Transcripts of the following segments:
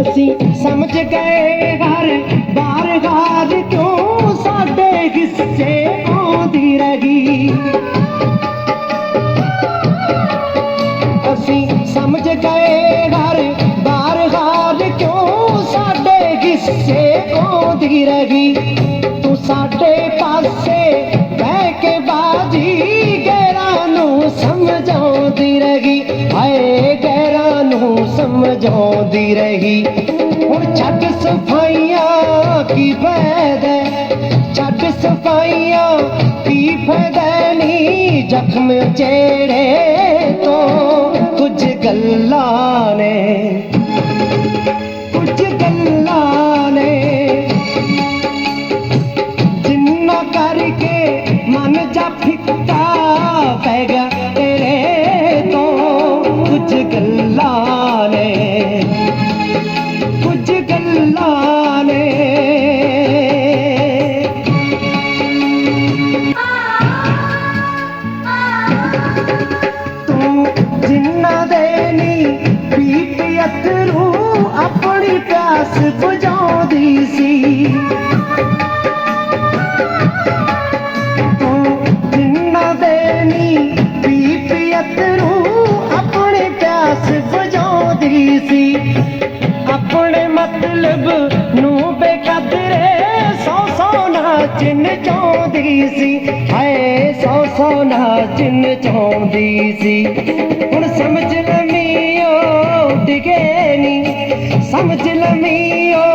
ਅਸੀਂ ਸਮਝ ਗਏ ਹਰ ਬਾਰ ਹਾਰ ਕਿਉਂ ਸਾਡੇ ਹਿੱਸੇ ਆਉਂਦੀ ਰਹੀ? ਅਸੀਂ ਸਮਝ ਗਏ ਹਰ ਬਾਰ ਹਾਰ ਕਿਉਂ ਸਾਡੇ ਹਿੱਸੇ ਆਉਂਦੀ ਰਹੀ? ਤੂੰ ਸਾਡੇ ਪਾਸੇ ਬਹਿ ਕੇ ਬਾਹਰ ਸਮਝਾਉਂਦੀ ਰਹੀ ਹੁਣ ਛੱਡ ਸਫਾਈਆਂ ਕੀ ਫਾਇਦਾ ਛੱਡ ਸਫਾਈਆਂ ਕੀ ਫਾਇਦਾ ਨੀ ਜ਼ਖਮ ਚੇੜੇ ਤੋਂ ਕੁਝ ਗੱਲਾਂ ਨੇ ਕੁਝ ਗੱਲਾਂ ਨੇ ਜਿੰਨਾ ਕਰਕੇ ਮਨ ਜਾ ਪੀਪ ਆਪਣੀ ਪਿਆਸ ਬੁਝਾਉਂਦੀ ਸੀ। ਤੂੰ ਜਿੰਨਾ ਦੇ ਨੀ ਪੀਪ ਆਪਣੀ ਪਿਆਸ ਬੁਝਾਉਂਦੀ ਸੀ। ਆਪਣੇ ਮਤਲਬ ਨੂੰ ਬੇਕਦਰੇ ਸੌ ਸੌ ਨਾਚਨ ਚਾਹੁੰਦੀ ਸੀ। ਹਾਏ, ਸੌ ਸੌ ਨਾਚਨ ਚਾਹੁੰਦੀ ਸੀ। ਹੁਣ ਸਮਝ ਲਮੀਓ ਉੱਡ ਗਏ समझ मियो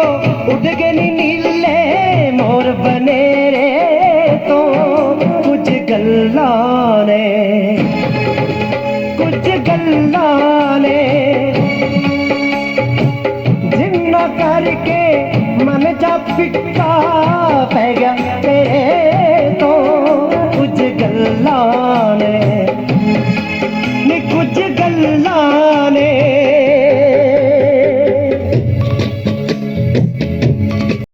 उड़ नीले मोर बने रे तो कुछ गल्ला कुछ गल्ला ने। जिन्ना करके मन जा फिक्का पै गया तेरे